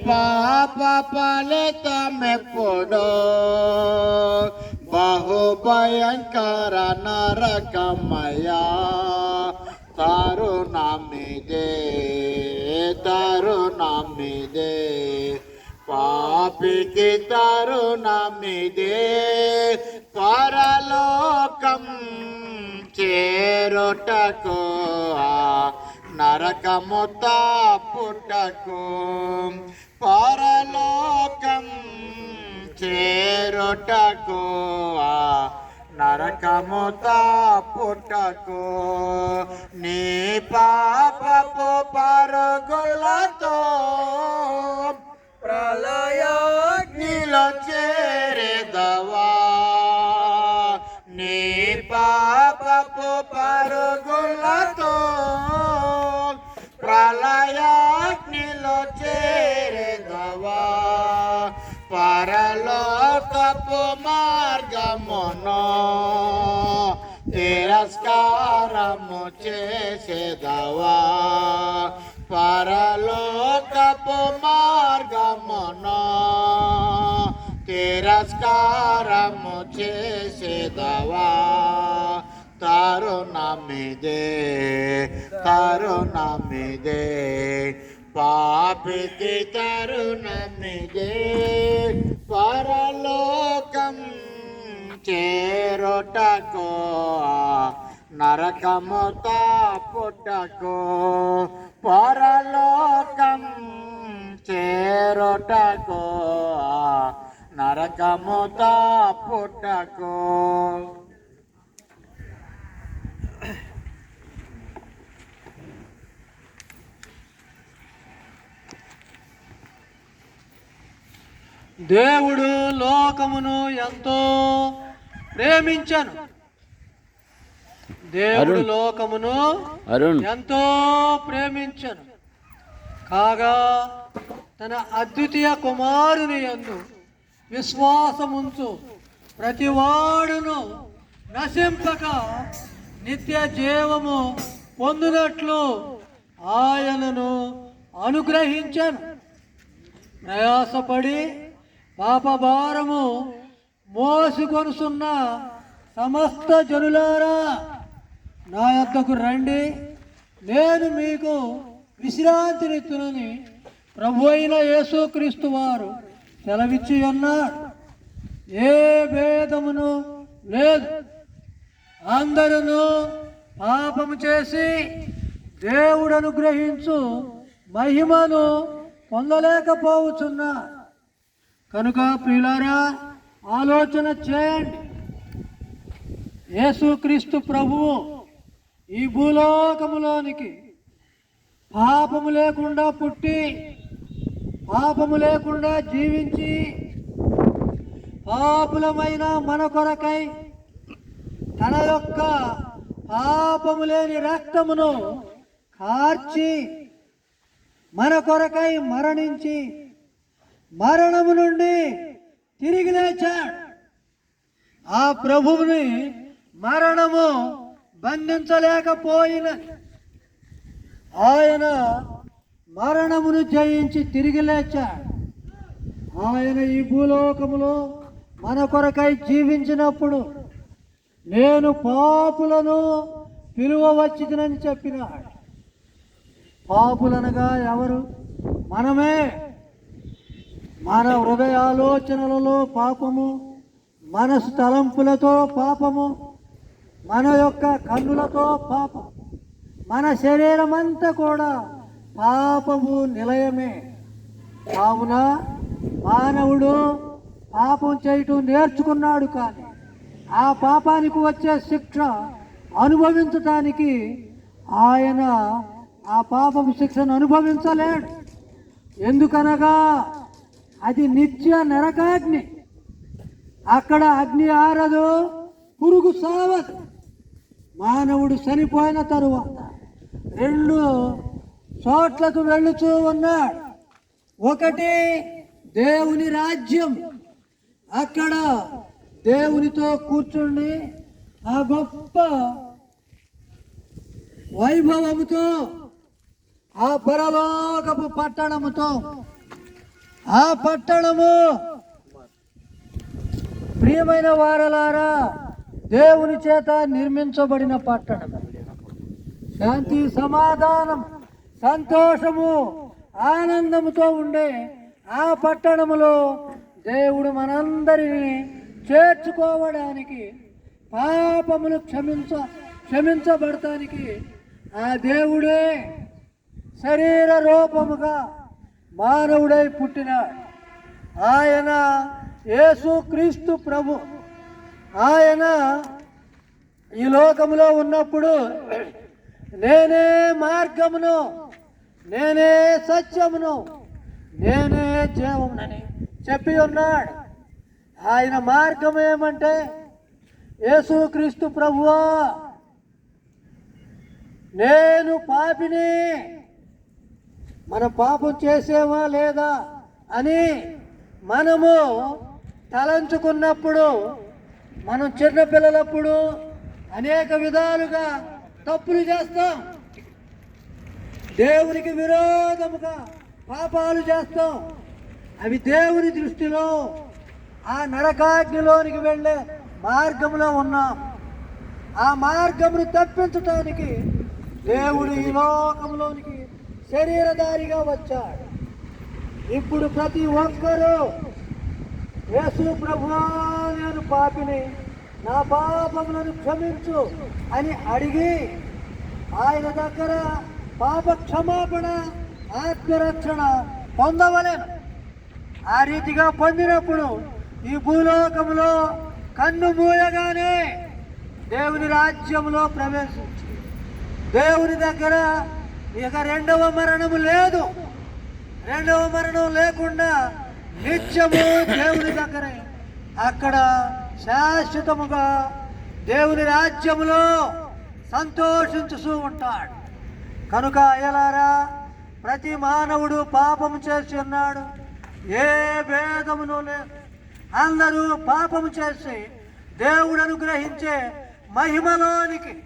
పాప ఫలితమెప్పుడు బహు భయంకర నరకమయా తరుణమిదే తరుణమిదే పాపికి తరుణమిదే పరలోకం చేరుటకు ఆ నరకము పుట్టకు పరలోకం చేరుటకు నరకము పుట్టకు నీ పాపపు పరుగులతో ప్రళయాగ్నిలో చేరేదవా? నీ పాపపు పరు చేసేదవా? పరలోకపు మార్గమున తిరస్కారము చేసేదవా? తరుణమిదే తరుణమిదే పాపికి తరుణమిదే పరలోకం చేరుటకో నరకముత పుట్టకు పరలోకం చేరుటకు. నరకముత పుట్టకు. దేవుడు లోకమును ఎంతో ప్రేమించను. దేవుడు. లోకమును అరుణ్. ఎంతో ప్రేమించను. కాగా తన అద్వితీయ కుమారుని యందు విశ్వాసముంచు ప్రతివాడును నశింపక నిత్య జీవము పొందినట్లు ఆయనను అనుగ్రహించను. ప్రయాసపడి పాపభారము మోసుకొనుసున్న సమస్త జనులారా నా యొద్దకు రండి. నేను మీకు విశ్రాంతినిత్తునని ప్రభు అయిన యేసుక్రీస్తు వారు సెలవిచ్చి ఉన్నాడు ఏ భేదమును లేదు. అందరూ పాపము చేసి దేవుడు అనుగ్రహించు మహిమను పొందలేకపోవచ్చున్నా. కనుక ప్రియులారా ఆలోచన చేయండి. యేసుక్రీస్తు ప్రభువు ఈ భూలోకములోనికి పాపము లేకుండా పుట్టి పాపము లేకుండా జీవించి పాపులమైన మన కొరకై తన యొక్క పాపము లేని రక్తమును కార్చి మన కొరకై మరణించి మరణము నుండి తిరిగి లేచాడు. ఆ ప్రభువుని మరణము బంధించలేకపోయిన ఆయన మరణమును జయించి తిరిగి లేచాడు. ఆయన ఈ భూలోకములో మన కొరకై జీవించినప్పుడు నేను పాపులను పిలువవచ్చినని చెప్పినాడు. పాపులనగా ఎవరు? మనమే. మన హృదయాలోచనలలో పాపము మనసు తలంపులతో పాపము మన యొక్క కన్నులతో పాపం. మన శరీరం అంతా కూడా పాపము నిలయమే. కావున మానవుడు పాపం చేయటం నేర్చుకున్నాడు కానీ ఆ పాపానికి వచ్చే శిక్ష అనుభవించటానికి ఆయన ఆ పాపపు శిక్షను అనుభవించలేడు. ఎందుకనగా అది నిత్య నరకాగ్ని. అక్కడ అగ్ని ఆరదు పురుగు సావదు. మానవుడు చనిపోయిన తరువాత రెండు చోట్లకు వెళుతూ ఉన్నాడు. ఒకటి దేవుని రాజ్యం. అక్కడ దేవునితో కూర్చుండి ఆ గొప్ప వైభవముతో ఆ పరలోకపు పట్టణముతో ఆ పట్టణము ప్రియమైన వారలారా దేవుని చేత నిర్మించబడిన పట్టణం. శాంతి సమాధానం సంతోషము ఆనందముతో ఉండే ఆ పట్టణములో దేవుడు మనందరినీ చేర్చుకోవడానికి పాపములు క్షమించ క్షమించబడటానికి ఆ దేవుడే శరీర రూపముగా మానవుడై పుట్టినాడు. ఆయన యేసుక్రీస్తు ప్రభు. ఆయన ఈ లోకములో ఉన్నప్పుడు నేనే మార్గమును నేనే సత్యమును నేనే జీవమునని చెప్పి ఉన్నాడు. ఆయన మార్గం ఏమంటే యేసుక్రీస్తు ప్రభువా నేను పాపిని మన పాపం చేసేవా లేదా అని మనము తలంచుకున్నప్పుడు మనం చిన్నపిల్లలప్పుడు అనేక విధాలుగా తప్పులు చేస్తాం. దేవునికి విరోధముగా పాపాలు చేస్తాం. అవి దేవుని దృష్టిలో ఆ నరకాగ్నిలోనికి వెళ్ళే మార్గంలో ఉన్నాం. ఆ మార్గమును తప్పించటానికి దేవుడు ఈ లోకంలోనికి శరీరధారిగా వచ్చాడు. ఇప్పుడు ప్రతి ఒక్కరూ యేసు ప్రభువా నేను పాపిని నా పాపములను క్షమించు అని అడిగి ఆయన దగ్గర పాప క్షమాపణ ఆత్మరక్షణ పొందవలెను. ఆ రీతిగా పొందినప్పుడు ఈ భూలోకంలో కన్ను మూయగానే దేవుని రాజ్యంలో ప్రవేశించి దేవుని దగ్గర ఇక రెండవ మరణము లేదు. రెండవ మరణం లేకుండా నిత్యము దేవుని దగ్గరే. అక్కడ శాశ్వతముగా దేవుని రాజ్యములో సంతోషించుతూ ఉంటాడు. కనుక అయ్యలారా ప్రతి మానవుడు పాపం చేసి ఉన్నాడు. ఏ భేదమును లేదు అందరూ పాపము చేసి దేవుడు అనుగ్రహించే మహిమలోనికి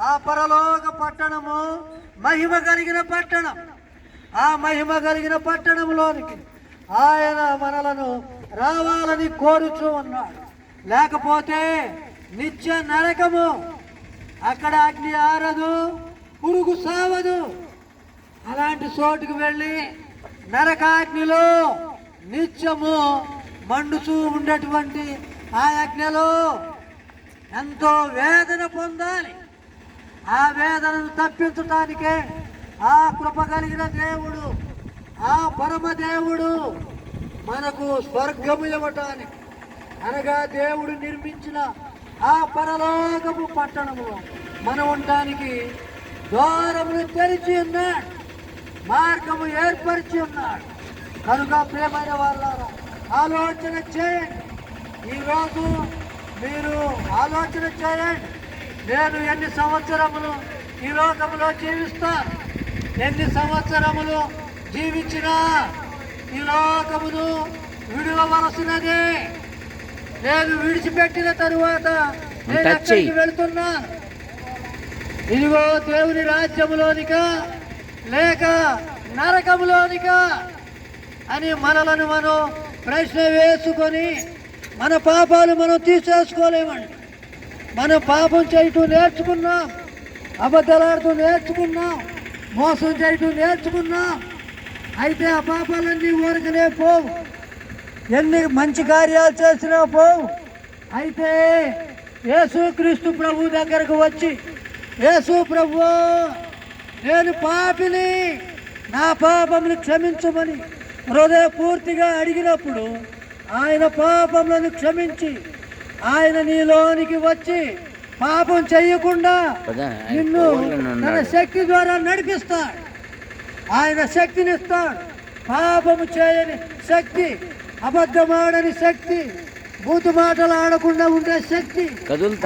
ఆ పరలోక పట్టణము మహిమ కలిగిన పట్టణం. ఆ మహిమ కలిగిన పట్టణంలోనికి ఆయన మనలను రావాలని కోరుచూ ఉన్నాడు. లేకపోతే నిత్య నరకము. అక్కడ అగ్ని ఆరదు పురుగు సావదు. అలాంటి చోటుకు వెళ్ళి నరకాగ్నిలో నిత్యము మండుచూ ఉండేటువంటి ఆ అగ్నిలో ఎంతో వేదన పొందాలి. ఆ వేదనను తప్పించటానికే ఆ కృప కలిగిన దేవుడు ఆ పరమదేవుడు మనకు స్వర్గము ఇవ్వటానికి అనగా దేవుడు నిర్మించిన ఆ పరలోకపు పట్టణములో మనం ఉండటానికి ద్వారములు తెరిచి ఉన్నాడు. మార్గము ఏర్పరిచి ఉన్నాడు. కనుక ప్రేమైన వాళ్ళ ఆలోచన చేయండి. ఈరోజు మీరు ఆలోచన చేయండి. నేను ఎన్ని సంవత్సరములు ఈ లోకంలో జీవిస్తాను? ఎన్ని సంవత్సరములు జీవించినా ఈ లోకమును విడవలసినదే నేను విడిచిపెట్టిన తరువాత నేను. ఎక్కడికి వెళ్తున్నా? ఇదిగో దేవుని రాజ్యములోనిక లేక నరకములోనిక అని మనలను మనం ప్రశ్న వేసుకొని మన పాపాలు మనం తీసేసుకోలేమండి. మనం పాపం చేయటం నేర్చుకున్నాం అబద్ధాలాడుతూ నేర్చుకున్నాం మోసం చేయటం నేర్చుకున్నాం. అయితే ఆ పాపాలన్నీ ఊరకనే పోవు ఎన్ని మంచి కార్యాలు చేసినా పోవు అయితే యేసుక్రీస్తు ప్రభు దగ్గరకు వచ్చి యేసు ప్రభు నేను పాపిని నా పాపములు క్షమించమని హృదయపూర్తిగా అడిగినప్పుడు ఆయన పాపములను క్షమించి ఆయన నీలోనికి వచ్చి పాపం ఆయన నిన్ను తన. శక్తి ద్వారా నడిపిస్తాడు ఆయన శక్తిని ఇస్తాడు. పాపము చేయని శక్తి అబద్ధమాడని శక్తి బూతు మాటలు ఆడకుండా ఉండే శక్తి.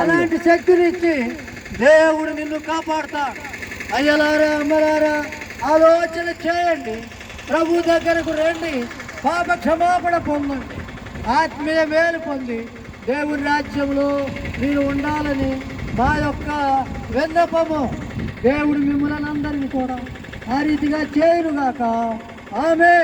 అలాంటి శక్తిని ఇచ్చి దేవుడు నిన్ను కాపాడుతాడు. అయ్యలారా అమ్మలారా ఆలోచన చేయండి. ప్రభు దగ్గరకు రండి. పాప క్షమాపణ పొందండి. ఆత్మీయ మేలు పొంది దేవుని రాజ్యంలో మీరు ఉండాలని మా యొక్క విన్నపము దేవుడు మిమ్మల్ని అందరినీ కూడా ఆ రీతిగా చేయనుగాక. ఆమె